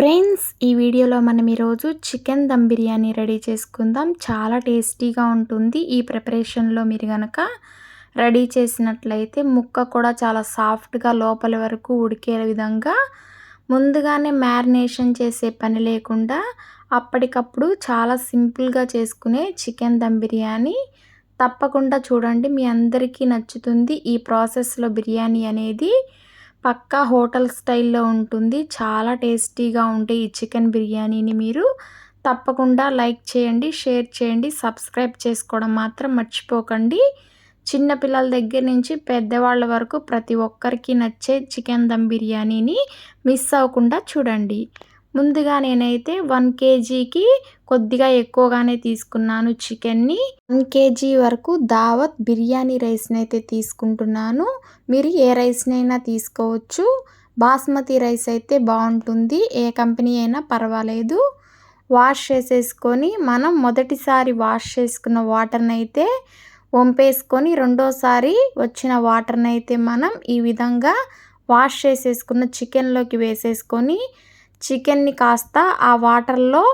Friends ఈ వీడియోలో మనం ఈరోజు చికెన్ దమ్ బిర్యానీ రెడీ చేసుకుందాం. చాలా టేస్టీగా ఉంటుంది. ఈ ప్రిపరేషన్లో మీరు కనుక రెడీ చేసినట్లయితే ముక్క కూడా చాలా సాఫ్ట్గా లోపల వరకు ఉడికే విధంగా ముందుగానే మ్యారినేషన్ చేసే పని లేకుండా అప్పటికప్పుడు చాలా సింపుల్గా చేసుకునే చికెన్ దమ్ బిర్యానీ. తప్పకుండా చూడండి. మీ అందరికీ నచ్చుతుంది ఈ ప్రాసెస్లో బిర్యానీ అనేది. పక్కా హోటల్ స్టైల్లో ఉంటుంది. చాలా టేస్టీగా ఉండే ఈ చికెన్ బిర్యానీని మీరు తప్పకుండా లైక్ చేయండి షేర్ చేయండి సబ్స్క్రైబ్ చేసుకోవడం మాత్రం మర్చిపోకండి. చిన్నపిల్లల దగ్గర నుంచి పెద్దవాళ్ళ వరకు ప్రతి ఒక్కరికి నచ్చే చికెన్ దమ్ బిర్యానీని మిస్ అవ్వకుండా చూడండి. ముందుగా నేనైతే వన్ కేజీకి కొద్దిగా ఎక్కువగానే తీసుకున్నాను చికెన్ని. వన్ కేజీ వరకు దావత్ బిర్యానీ రైస్ని అయితే తీసుకుంటున్నాను. మీరు ఏ రైస్నైనా తీసుకోవచ్చు. బాస్మతి రైస్ అయితే బాగుంటుంది. ఏ కంపెనీ అయినా పర్వాలేదు. వాష్ చేసేసుకొని మనం మొదటిసారి వాష్ చేసుకున్న వాటర్ని అయితే వంపేసుకొని రెండోసారి వచ్చిన వాటర్ని అయితే మనం ఈ విధంగా వాష్ చేసేసుకున్న చికెన్లోకి వేసేసుకొని చికెన్ని కాస్త ఆ వాటర్లో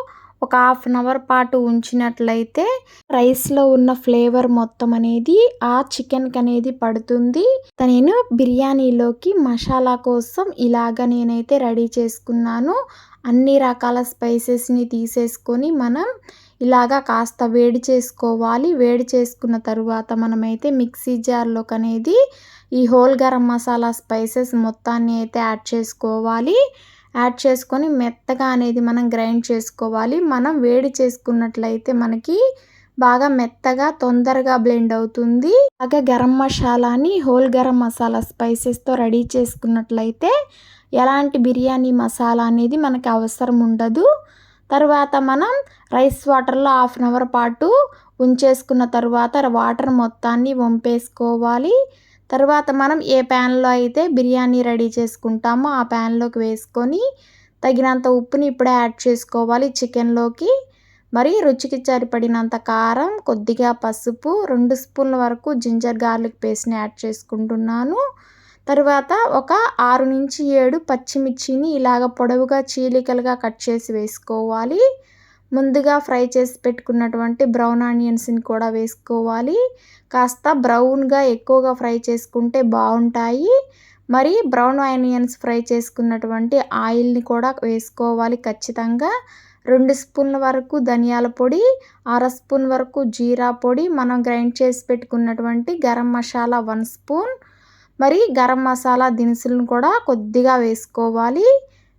ఒక హాఫ్ అన్ అవర్ పాటు ఉంచినట్లయితే రైస్లో ఉన్న ఫ్లేవర్ మొత్తం అనేది ఆ చికెన్కి అనేది పడుతుంది. నేను బిర్యానీలోకి మసాలా కోసం ఇలాగ నేనైతే రెడీ చేసుకున్నాను. అన్ని రకాల స్పైసెస్ని తీసేసుకొని మనం ఇలాగా కాస్త వేడి చేసుకోవాలి. వేడి చేసుకున్న తరువాత మనమైతే మిక్సీ జార్లోకి అనేది ఈ హోల్ గరం మసాలా స్పైసెస్ మొత్తాన్ని అయితే యాడ్ చేసుకోవాలి. యాడ్ చేసుకొని మెత్తగా అనేది మనం గ్రైండ్ చేసుకోవాలి. మనం వేడి చేసుకున్నట్లయితే మనకి బాగా మెత్తగా తొందరగా బ్లెండ్ అవుతుంది. అలాగే గరం మసాలాని హోల్ గరం మసాలా స్పైసెస్తో రెడీ చేసుకున్నట్లయితే ఎలాంటి బిర్యానీ మసాలా అనేది మనకి అవసరం ఉండదు. తర్వాత మనం రైస్ వాటర్లో హాఫ్ అన్ అవర్ పాటు ఉంచేసుకున్న తర్వాత వాటర్ మొత్తాన్ని వంపేసుకోవాలి. తర్వాత మనం ఏ ప్యాన్లో అయితే బిర్యానీ రెడీ చేసుకుంటామో ఆ ప్యాన్లోకి వేసుకొని తగినంత ఉప్పుని ఇప్పుడే యాడ్ చేసుకోవాలి చికెన్లోకి. మరి రుచికి సరిపడినంత కారం కొద్దిగా పసుపు రెండు స్పూన్ల వరకు జింజర్ గార్లిక్ పేస్ట్ని యాడ్ చేసుకుంటున్నాను. తర్వాత ఒక ఆరు నుంచి ఏడు పచ్చిమిర్చిని ఇలాగ పొడవుగా చీలికలుగా కట్ చేసి వేసుకోవాలి. ముందుగా ఫ్రై చేసి పెట్టుకున్నటువంటి బ్రౌన్ ఆనియన్స్ని కూడా వేసుకోవాలి. కాస్త బ్రౌన్గా ఎక్కువగా ఫ్రై చేసుకుంటే బాగుంటాయి. మరి బ్రౌన్ ఆనియన్స్ ఫ్రై చేసుకున్నటువంటి ఆయిల్ని కూడా వేసుకోవాలి ఖచ్చితంగా. రెండు స్పూన్ల వరకు ధనియాల పొడి అర స్పూన్ వరకు జీరా పొడి మనం గ్రైండ్ చేసి పెట్టుకున్నటువంటి గరం మసాలా వన్ స్పూన్. మరి గరం మసాలా దినుసులను కూడా కొద్దిగా వేసుకోవాలి.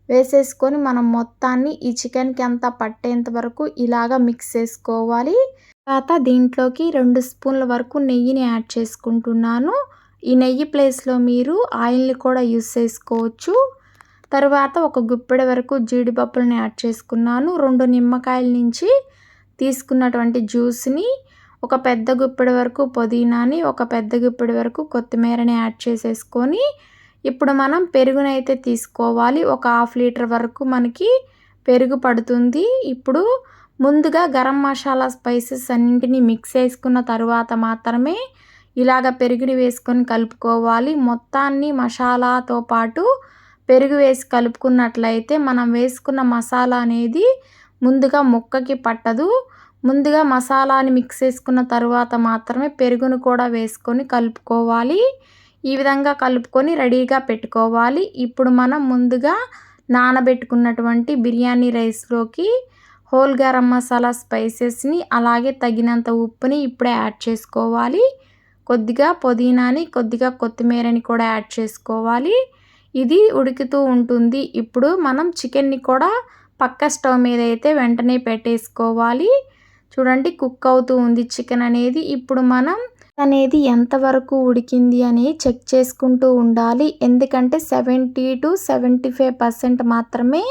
వేసేసుకొని మనం మొత్తాన్ని ఈ చికెన్కి అంతా పట్టేంత వరకు ఇలాగ మిక్స్ చేసుకోవాలి. తర్వాత దీంట్లోకి రెండు స్పూన్ల వరకు నెయ్యిని యాడ్ చేసుకుంటున్నాను. ఈ నెయ్యి ప్లేస్లో మీరు ఆయిల్ని కూడా యూస్ చేసుకోవచ్చు. తర్వాత ఒక గుప్పెడ వరకు జీడిపప్పులను యాడ్ చేసుకున్నాను. రెండు నిమ్మకాయల నుంచి తీసుకున్నటువంటి జ్యూస్ని ఒక పెద్ద గుప్పెడ వరకు పుదీనాని ఒక పెద్ద గుప్పెడ వరకు కొత్తిమీరని యాడ్ చేసేసుకొని ఇప్పుడు మనం పెరుగునైతే తీసుకోవాలి. ఒక హాఫ్ లీటర్ వరకు మనకి పెరుగు పడుతుంది. ఇప్పుడు ముందుగా గరం మసాలా స్పైసెస్ అన్నింటినీ మిక్స్ చేసుకున్న తర్వాత మాత్రమే ఇలాగ పెరుగుని వేసుకొని కలుపుకోవాలి. మొత్తాన్ని మసాలాతో పాటు పెరుగు వేసి కలుపుకున్నట్లయితే మనం వేసుకున్న మసాలా అనేది ముందుగా ముక్కకి పట్టదు. ముందుగా మసాలాని మిక్స్ చేసుకున్న తర్వాత మాత్రమే పెరుగును కూడా వేసుకొని కలుపుకోవాలి. ఈ విధంగా కలుపుకొని రెడీగా పెట్టుకోవాలి. ఇప్పుడు మనం ముందుగా నానబెట్టుకున్నటువంటి బిర్యానీ రైస్లోకి హోల్ గరం మసాలా స్పైసెస్ని అలాగే తగినంత ఉప్పుని ఇప్పుడే యాడ్ చేసుకోవాలి. కొద్దిగా పుదీనాని కొద్దిగా కొత్తిమీరని కూడా యాడ్ చేసుకోవాలి. ఇది ఉడుకుతూ ఉంటుంది. ఇప్పుడు మనం చికెన్ని కూడా పక్క స్టవ్ మీద అయితే వెంటనే పెట్టేసుకోవాలి. చూడండి కుక్ అవుతూ ఉంది చికెన్ అనేది. ఇప్పుడు మనం అనేది ఎంతవరకు ఉడికింది అని చెక్ చేసుకుంటూ ఉండాలి. ఎందుకంటే seventy to seventy five percent మాత్రమే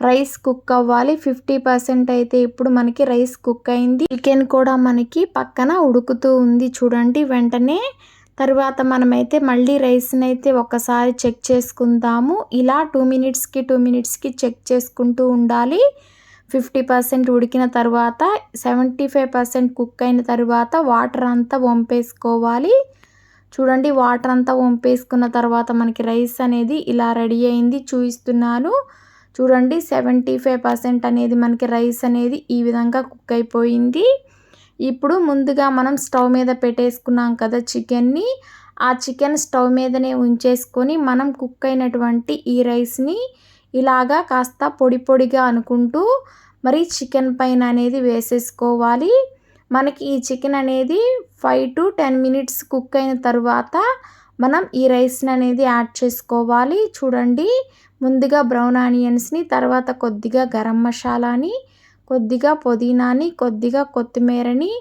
రైస్ కుక్ అవ్వాలి. ఫిఫ్టీ పర్సెంట్ అయితే ఇప్పుడు మనకి రైస్ కుక్ అయింది. చికెన్ కూడా మనకి పక్కన ఉడుకుతూ ఉంది చూడండి వెంటనే. తర్వాత మనమైతే మళ్ళీ రైస్ని అయితే ఒకసారి చెక్ చేసుకుందాము. ఇలా టూ మినిట్స్కి టూ మినిట్స్కి చెక్ చేసుకుంటూ ఉండాలి. ఫిఫ్టీ పర్సెంట్ ఉడికిన తర్వాత సెవెంటీ ఫైవ్ పర్సెంట్ కుక్ అయిన తర్వాత వాటర్ అంతా వంపేసుకోవాలి. చూడండి వాటర్ అంతా వంపేసుకున్న తర్వాత మనకి రైస్ అనేది ఇలా రెడీ అయింది చూపిస్తున్నాను చూడండి సెవెంటీ ఫైవ్ పర్సెంట్ అనేది మనకి రైస్ అనేది ఈ విధంగా కుక్ అయిపోయింది. ఇప్పుడు ముందుగా మనం స్టవ్ మీద పెట్టేసుకున్నాం కదా చికెన్ని. ఆ చికెన్ స్టవ్ మీదనే ఉంచేసుకొని మనం కుక్ అయినటువంటి ఈ రైస్ని ఇలాగా కాస్త పొడి పొడిగా అనుకుంటూ మరి చికెన్ పైన అనేది వేసేసుకోవాలి. మనకి ఈ చికెన్ అనేది five to ten minutes cook అయిన తర్వాత మనం ఈ రైస్ని అనేది యాడ్ చేసుకోవాలి. చూడండి ముందుగా బ్రౌన్ ఆనియన్స్ని తర్వాత కొద్దిగా గరం మసాలాని కొద్దిగా పుదీనాని కొద్దిగా కొత్తిమీరని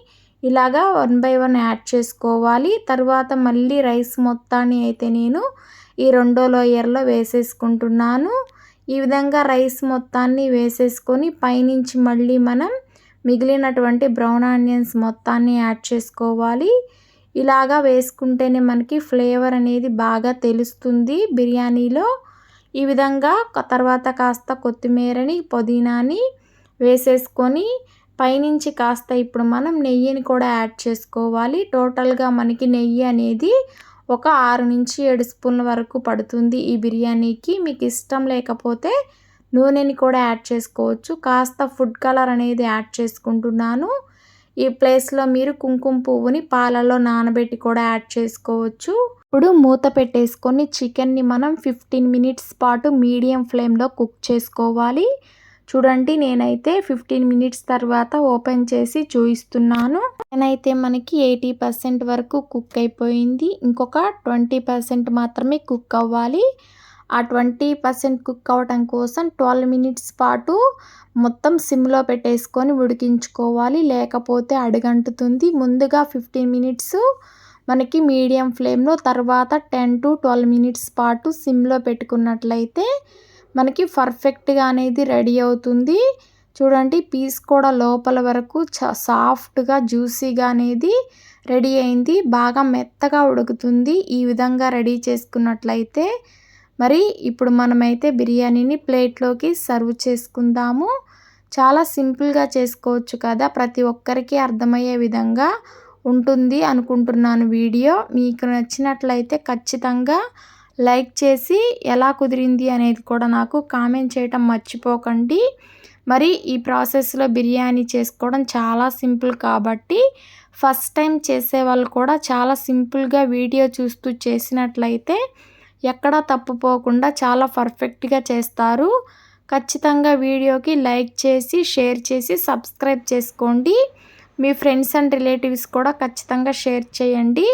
ఇలాగా వన్ బై వన్ యాడ్ చేసుకోవాలి. తర్వాత మళ్ళీ రైస్ మొత్తాన్ని అయితే నేను ఈ రెండో లోయర్లో వేసేసుకుంటున్నాను. ఈ విధంగా రైస్ మొత్తాన్ని వేసేసుకొని పైనుంచి మళ్ళీ మనం మిగిలినటువంటి బ్రౌన్ ఆనియన్స్ మొత్తాన్ని యాడ్ చేసుకోవాలి. ఇలాగా వేసుకుంటేనే మనకి ఫ్లేవర్ అనేది బాగా తెలుస్తుంది బిర్యానీలో. ఈ విధంగా తర్వాత కాస్త కొత్తిమీరని పుదీనాని వేసేసుకొని పైనుంచి కాస్త ఇప్పుడు మనం నెయ్యిని కూడా యాడ్ చేసుకోవాలి. టోటల్గా మనకి నెయ్యి అనేది ఒక ఆరు నుంచి ఏడు స్పూన్ల వరకు పడుతుంది ఈ బిర్యానీకి. మీకు ఇష్టం లేకపోతే నూనెని కూడా యాడ్ చేసుకోవచ్చు. కాస్త ఫుడ్ కలర్ అనేది యాడ్ చేసుకుంటున్నాను. ఈ ప్లేస్లో మీరు కుంకుమ పువ్వుని పాలలో నానబెట్టి కూడా యాడ్ చేసుకోవచ్చు. ఇప్పుడు మూత పెట్టేసుకొని చికెన్ని మనం ఫిఫ్టీన్ మినిట్స్ పాటు మీడియం ఫ్లేమ్లో కుక్ చేసుకోవాలి. చూడండి నేనైతే ఫిఫ్టీన్ మినిట్స్ తర్వాత ఓపెన్ చేసి చూపిస్తున్నాను నేనైతే మనకి ఎయిటీ పర్సెంట్ వరకు కుక్ అయిపోయింది. ఇంకొక ట్వంటీ పర్సెంట్ మాత్రమే కుక్ అవ్వాలి. ఆ ట్వంటీ పర్సెంట్ కుక్ అవ్వటం కోసం ట్వెల్వ్ మినిట్స్ పాటు మొత్తం సిమ్లో పెట్టేసుకొని ఉడికించుకోవాలి. లేకపోతే అడుగంటుతుంది. ముందుగా ఫిఫ్టీన్ మినిట్స్ మనకి మీడియం ఫ్లేమ్లో తర్వాత టెన్ టు ట్వెల్వ్ మినిట్స్ పాటు సిమ్లో పెట్టుకున్నట్లయితే మనకి పర్ఫెక్ట్గా అనేది రెడీ అవుతుంది. చూడండి పీస్ కూడా లోపల వరకు సాఫ్ట్గా జ్యూసీగా అనేది రెడీ అయింది. బాగా మెత్తగా ఉడుకుతుంది. ఈ విధంగా రెడీ చేసుకున్నట్లయితే మరి ఇప్పుడు మనమైతే బిర్యానీని ప్లేట్లోకి సర్వ్ చేసుకుందాము. చాలా సింపుల్గా చేసుకోవచ్చు కదా? ప్రతి ఒక్కరికి అర్థమయ్యే విధంగా ఉంటుంది అనుకుంటున్నాను వీడియో. మీకు నచ్చినట్లయితే ఖచ్చితంగా లైక్ చేసి ఎలా కుదిరింది అనేది కూడా నాకు కామెంట్ చేయటం మర్చిపోకండి. మరి ఈ ప్రాసెస్లో బిర్యానీ చేసుకోవడం చాలా సింపుల్ కాబట్టి ఫస్ట్ టైం చేసే వాళ్ళు కూడా చాలా సింపుల్గా వీడియో చూస్తూ చేసినట్లయితే ఎక్కడా తప్పుపోకుండా చాలా పర్ఫెక్ట్గా చేస్తారు. ఖచ్చితంగా వీడియోకి లైక్ చేసి షేర్ చేసి సబ్స్క్రైబ్ చేసుకోండి. మీ ఫ్రెండ్స్ అండ్ రిలేటివ్స్ కూడా ఖచ్చితంగా షేర్ చేయండి.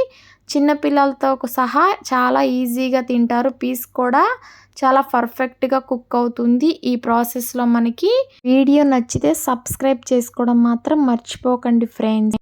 చిన్నపిల్లలతో సహా చాలా ఈజీగా తింటారు. పీస్ కూడా చాలా పర్ఫెక్ట్గా కుక్ అవుతుంది. ఈ ప్రాసెస్లో మనకి వీడియో నచ్చితే సబ్స్క్రైబ్ చేసుకోవడం మాత్రం మర్చిపోకండి ఫ్రెండ్స్